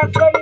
শরীর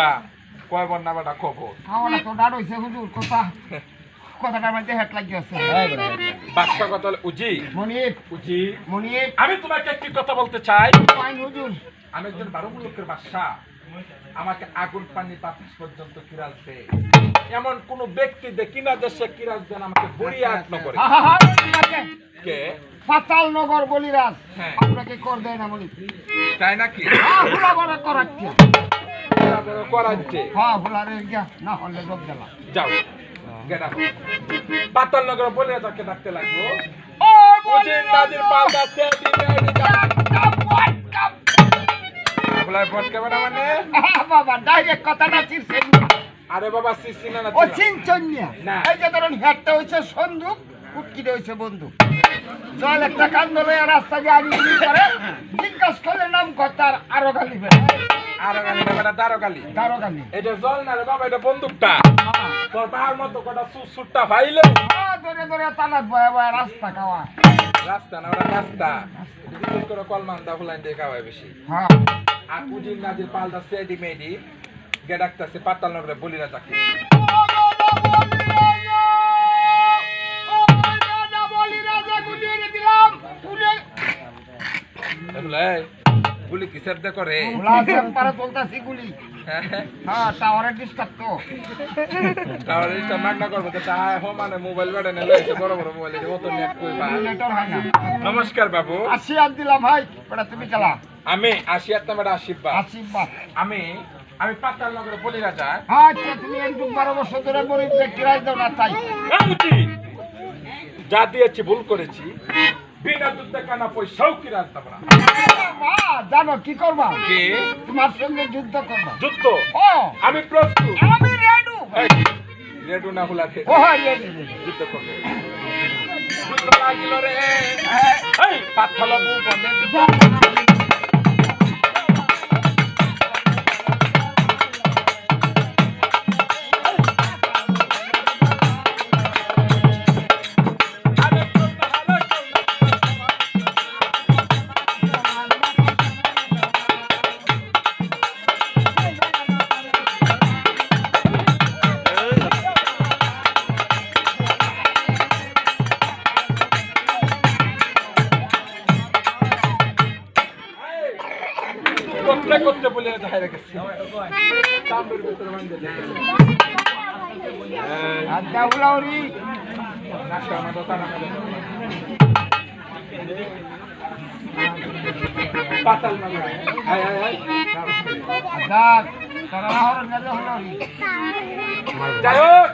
এগুলা কয় বর না বেটা খবর? আমার তো ডার হইছে হুজুর কথা। কথাটার মধ্যে হেট লাগিয়েছে বাচ্চা কথা হলো উজি। মনিপ উজি। মনিপ আমি তোমাকে একটি কথা বলতে চাই। হুজুর? আমি একজন বারো লোকের বাসা আমাকে আগুন পানি বাতাস পর্যন্ত কিরাজ দেয় এমন কোন ব্যক্তি দেখি না যে সে কিরাজ দেন আমাকে বুড়িয়াট নগরে হা, হা, হা, ঠিক আছে। কে? পাতাল নগর বলিরাজ। হ্যাঁ। আপনাকে কর দেয় না বলি তাই নাকি? হ্যাঁ করাচ্ছি। করাচ্ছে হ্যাঁ ফুলারে গিয়া না হলে লোক গেলা যাও। গেট পাতাল নগর বলে তাকে ডাকতে লাগল ও উজির নাজির পাল্টা সে দিনে আপনার ভোট কেমন মানে? বাবা ডাইরেক্ট কথাটা চিরছে আরে বাবা সিসি না ও চিনচন্যা। এই যে ধরুন হেডটা হইছে সন্দুক কুটকিটা হইছে বন্দুক। জল একটা কান্দ লইয়া রাস্তা দিয়ে আনি উনি করে জিজ্ঞাস করলে নাম কর্তার আরও গালি বেড়ে আর গালি না বেটা দারো গালি তারও গালি এটা জল না রে বাবা এটা বন্দুকটা। তোর পাহাড় মতো কটা সুটটা ভাইলে ধরে ধরে তালাত বয়া বয়া রাস্তা খাওয়া। রাস্তা না ওরা রাস্তা। বিশেষ করে কলমান দা ফুলাইন দিয়ে খাওয়ায় বেশি। হ্যাঁ। আর উজির নাজির পাল্টা সেডি মেডি গে পাতাল নগরে চাকরি এগুলা গুলি কি শব্দ করে হ্যাঁ। ডিস্টার্ব তো। করব হো মানে মোবাইল বেড়ে নিলে বড় বড় মোবাইল অত নেট কই পা নেটওয়ার্ক হয় না। নমস্কার বাবু। আসি দিলাম ভাই তুমি চালা। আমি আসি আর তোমার আশীর্বাদ। আশীর্বাদ। আমি আমি পাতাল নগরে বলি রাজা হ্যাঁ আচ্ছা তুমি একটু বারো বছর ধরে কিরায় দাও না তাই। যা দিয়েছি ভুল করেছি বিনা দুধে কানা পয়সাও কি না। মা, জানো কি করবা? কে? তোমার সঙ্গে যুদ্ধ করবা। যুদ্ধ? ও আমি প্রস্তুত। আমি রেডু এই, রেডু না হলা ফের ও হ্যাঁ রেডি রেডি যুদ্ধ করবে। যুদ্ধ লাগিল রে। এই পাথর বনে পাতাল তারা না হলো নেলে হলো যাই হোক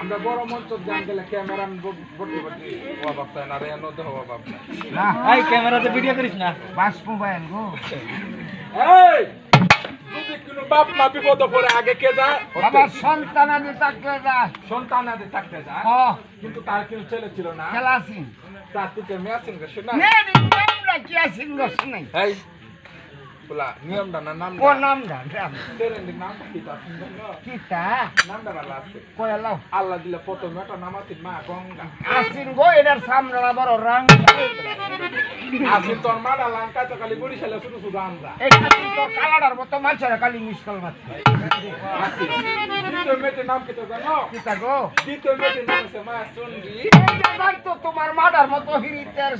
আমরা বড় মঞ্চ গান গেলে। ক্যামেরা বটি বটি হওয়া ভাবতে না। রে নদে হওয়া ভাবতে না এই ক্যামেরাতে ভিডিও করিস না। বাস মোবাইল গো। এই! বাপ মা বিপদ পড়ে আগে কে যায়? বাবা সন্তান আদি থাকলে যা সন্তান আদি থাকতে যায়। কিন্তু তার কিন্তু ছেলে ছিল না। খেলাসি। তার থেকে মেয়া সিংহ শোনা নে। নিয়মটা কি আছে গছ নাই এই বলা নিয়মটা না নাম ও নাম দা নাম সেরেন্ডির নাম কি তা সুন্দর না? কি তা নামটা ভালো আছে। কয় লাও আল্লাহ দিলে প্রথমে একটা নাম আছে মা গঙ্গা। আসিন গো এটার সামনে বড় রং আসি তোর মাটা লঙ্কা তো খালি বরিশালে শুধু শুধু আমরা। এটা কিন্তু কালাডার মতো মাছের খালি মিসকল আসি দ্বিতীয় মেয়েটির নাম কি তো জানো? কি গো? দ্বিতীয় মেয়েটির নাম আছে মা এই তো তোমার মাডার মতো হিরিতের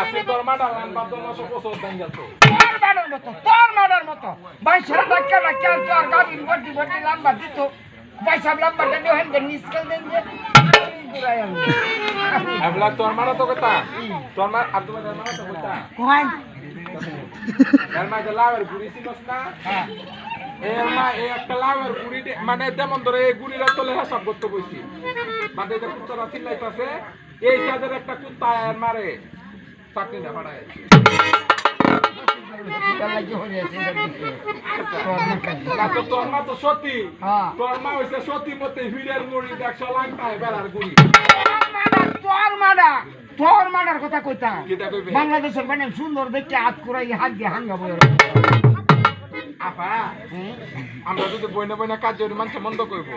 আসি তোর মাটা লঙ্কা তো নশো বছর দেন গেল তোর মাডার মতো তোর মাডার মতো। বাইশের টাকা না তোর গাড়ি বটি বটি লম্বা দিত। পয়সা লাম্বারটা নিয়ে হেন দেন যে আমি ঘুরাই আনব। এবলা তোর মারা তো কথা তোর মা আব্দুল মারা মারা তো কথা কোহান? এর মা যে লাউয়ের গুড়ি ছিলস না হ্যাঁ। এর মা এই একটা লাউয়ের গুড়ি দে- মানে যেমন ধরে এই গুড়িরা তোলে হিসাব করতে বসি মানে যে কুত্তারা চিল্লাইতেছে এই সাদের একটা কুত্তা মারে চাকরি না পাড়ায় তোর মুখে। না তো তোর মা তো সতী হ্যাঁ। তোর মা হইছে সতী মতে হীরের মুড়ি দেখছ লাংটায় বেলার গুড়ি তোর মাডা তোর মাডার কথা কইতা কিটা কইবে বাংলাদেশের মানে সুন্দর দেখে হাত কুড়াই হাত দিয়ে হাঙ্গাবো আপা আমরা যদি বইনে বইনে কাজ মানুষ মন্দ করব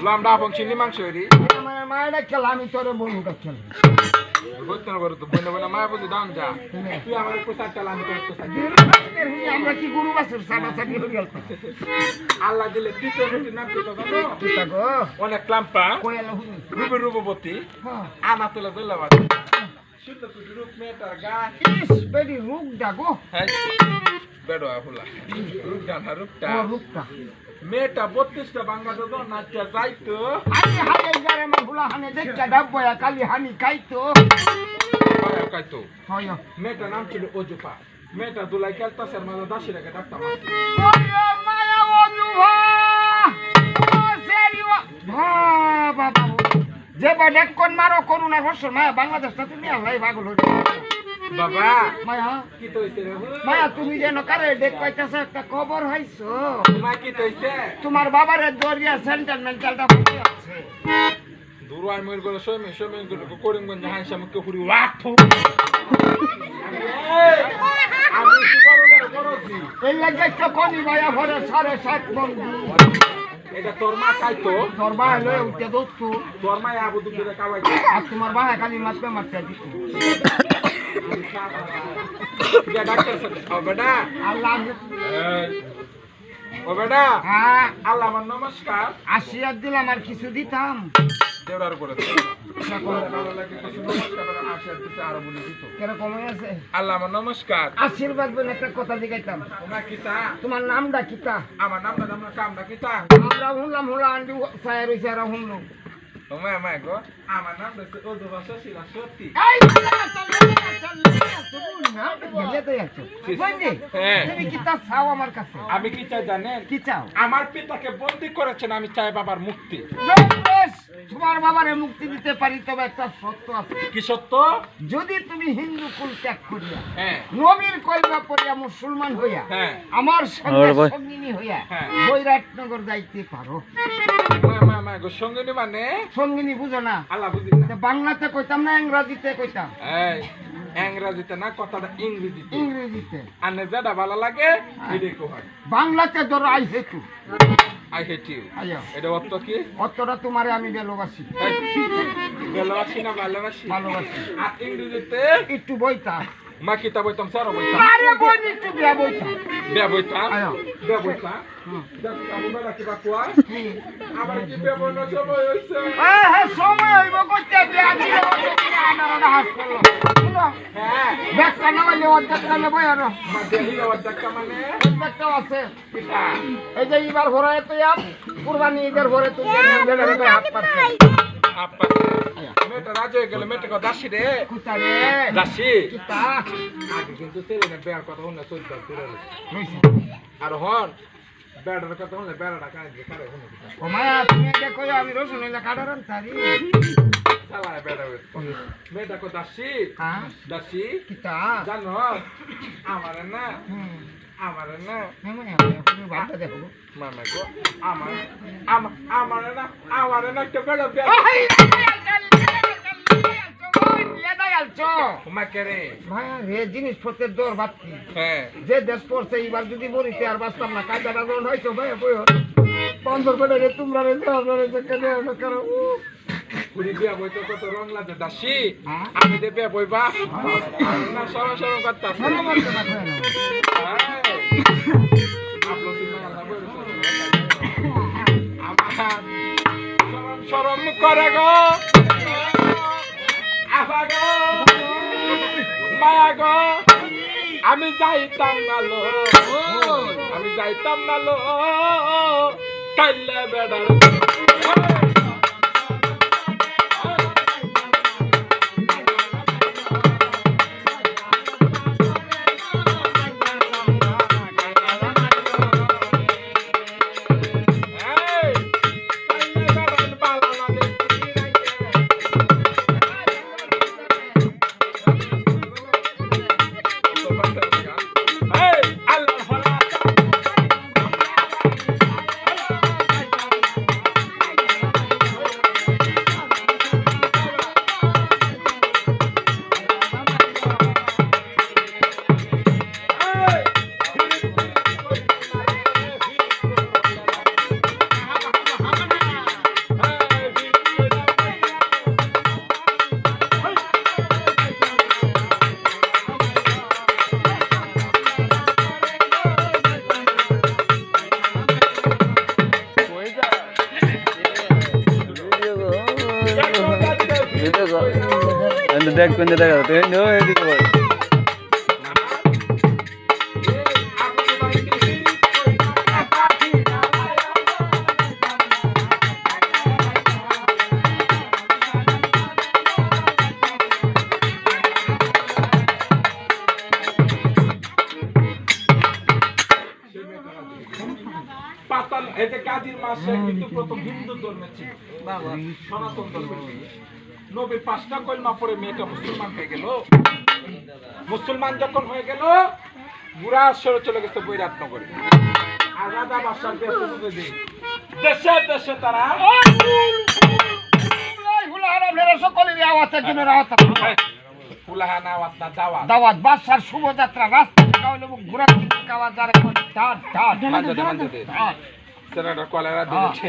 মাংস এবং চিনি মাংস আমার মায়েরা খেলা আমি তোর বন্ধুটা খেলা। বুঝতে না করো তো বইনে বইনে মায়া বুঝি দাম যা। তুই আমার কি গরু হয়ে গেল আল্লাহ দিলে অনেক ক্লাম্পা রূপবতী। হ্যাঁ। আনা তুলে তুলে রূপ মেয়েটার গা ইস বেডি রূপ ডাগো হ্যাঁ বেড়ো ফুলা রূপ গানা রূপটা। ও রূপটা। মেয়েটা বত্রিশটা বাংলা তো নাচটা যাইতো। আমি হাই যারে মা ভুলা হানে দেখটা ডাবয়া কালি হানি খাইতো। পায়া হয় মেয়েটার নাম ছিল অজুপা মেয়েটা দুলাই খেলতাছে আর মাঝে দাসি ডাক্তার যে বাডে কোন মারো করুণা বর্ষ মায়া বাংলাদেশটা তুমি আল্লাহ পাগল হয়ে বাবা মায়া কি তো হইছে রে মায়া তুমি যেন কারে দেখ পাইতেছ একটা খবর হইছো। মা কি তো হইছে? তোমার বাবারে দরিয়া সেন্টিমেন্টালটা ফুটে আছে। দূর আই মইর গলে পুরি ওয়াঠো আমি কি এই লাগে তো কোনি মায়া ভরে সাড়ে সাত বন্ধু। এটা তোর মা খাইতো তোর বাবা লয়ে উঠে দোস্তু তোর মা আবু দুপুরে কাওয়াইতো আর তোমার খালি মারতে মারতে দিত। ডাক্তার ও বেটা। আল্লাহ ও বেটা। হ্যাঁ। আল্লাহ আমার নমস্কার। আশীর্বাদ দিলাম আর কিছু দিতাম। দেওয়ার করে আল্লাহ আমার নমস্কার। আশীর্বাদ বলে একটা কথা দিগাইতাম তোমার কিতা? তোমার নামটা কিতা? আমার নাম না আমার কামটা কিতা? আমরা শুনলাম হলো আন্টি সায়ের হয়েছে আর শুনলো তোমায় আমায় গো আমার নাম হচ্ছে ওজবা শশীলা সত্যি এই Ai, তুমি কিতা চাও আমার কাছে আমি কি চাই জানেন? কি চাও? আমার পিতাকে বন্দি করেছেন আমি চাই বাবার মুক্তি। তোমার বাবারে মুক্তি দিতে পারি তবে একটা সত্য আছে। কি সত্য? যদি তুমি হিন্দু কুল ত্যাগ করিয়া হ্যাঁ। নবীর কইবা পড়িয়া মুসলমান হইয়া হ্যাঁ। আমার সঙ্গে সঙ্গিনী হইয়া হ্যাঁ। বৈরাটনগর যাইতে পারো। মা মা মা গো সঙ্গিনী মানে? সঙ্গিনী বুঝো না। আল্লাহ বুঝি বাংলাতে কইতাম না ইংরাজিতে কইতাম? এই ইংরেজিতে না কথাটা ইংরেজিতে। ইংরেজিতে। আর যেটা ভালো লাগে বাংলাতে ধরো আই হেতু। আই হেট ইউ এটা অর্থ কি? অর্থটা তোমারে আমি ভালোবাসি। ভালোবাসি না ভালোবাসি? ভালোবাসি। আর ইংরেজিতে একটু বইতা। মা কিতা বইতাম? স্যার বইতাম। আরে বই একটু বিয়া বইতা বে বইতাম? আয়া। বে বইতাম। দেখো আমি বেলা কিবা কোয়া? কি? আমার কি বে বইনো সময় হইছে? এ, হে, সময় হইব করতে বিয়া দিলে আনারটা হাস করল? হ্যাঁ। ব্যাগটা নামাইলে অর্ধেকটা নেব আরও মা দেহি দেখা মানে? অর্ধেকটাও আছে। কিতা এই যে এবার ঘরে তো ইয়াম কুরবানি ঈদের ঘরে তুই হাত পারছে আপা মেয়েটা রাজি হয়ে গেল মেয়েটা দাসি রে। কুতা রে। দাসি। কিতা আগে কিন্তু ছেলে না বেয়ার কথা শুনলে চোদ্দ ফিরে হইছে। আর হন বেড়ার কথা শুনলে বেড়াটা দিয়ে কারে শুনে ও মায়া তুমি এটা কই আমি রসুন এলা কাটারান তারি সালা বেড়া মেয়েটা কো দাসি। হ্যাঁ। দাসি। কিতা জানো আমার না আমার না। হ্যাঁ মায়া দেখো। মামা গো আমার না আমার না একটা বেড়া বেড়া মা কেরে মায়া রে? জিনিসপত্রের দর বাড়তি। হ্যাঁ। যে দেশ পড়ছে এবার যদি বলিতে আর বাঁচতাম না কায়দাটা যখন হয়েছে ভাইয়া বই বন্ধ করে রে তোমরা রে দেওয়া রে দেওয়া না করো পুরি বিয়া বইতে কত রং লাগে দাসি? হ্যাঁ? আমি দে বিয়া বইবা না সরম সরম করতে শোনো বলতে না। সরম করে গো। গো মায়া গো আমি যাইতাম না লো আমি যাইতাম না কাইলে বেড়ার এদিকে বল। পাতাল এতে কাজীর মাসে কিন্তু প্রথম হিন্দু ধর্মে ছিল। সনাতন ধর্মে। নবীর পাঁচটা কলমা পরে মেয়েটা মুসলমান হয়ে গেল। মুসলমান যখন হয়ে গেল বুড়া সরে চলে গেছে বৈরাট নগরে আর রাজা বাসার দেশে দেশে তারা দাওয়াত। শুভযাত্রা রাস্তা ঘোরা কলেরা দিয়েছে।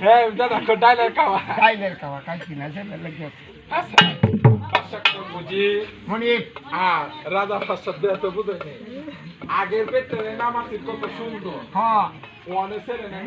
হ্যাঁ দাদা ডাইলের খাওয়া কাইলের খাওয়া কাইছি না সে লেগে আচ্ছা পাঁচটা বুঝি। মনি আর রাজা ফাঁসাদ দেয় তো বুঝে আগের পেটে নামাতি কত সুন্দর। হ্যাঁ। অনেক ছেলে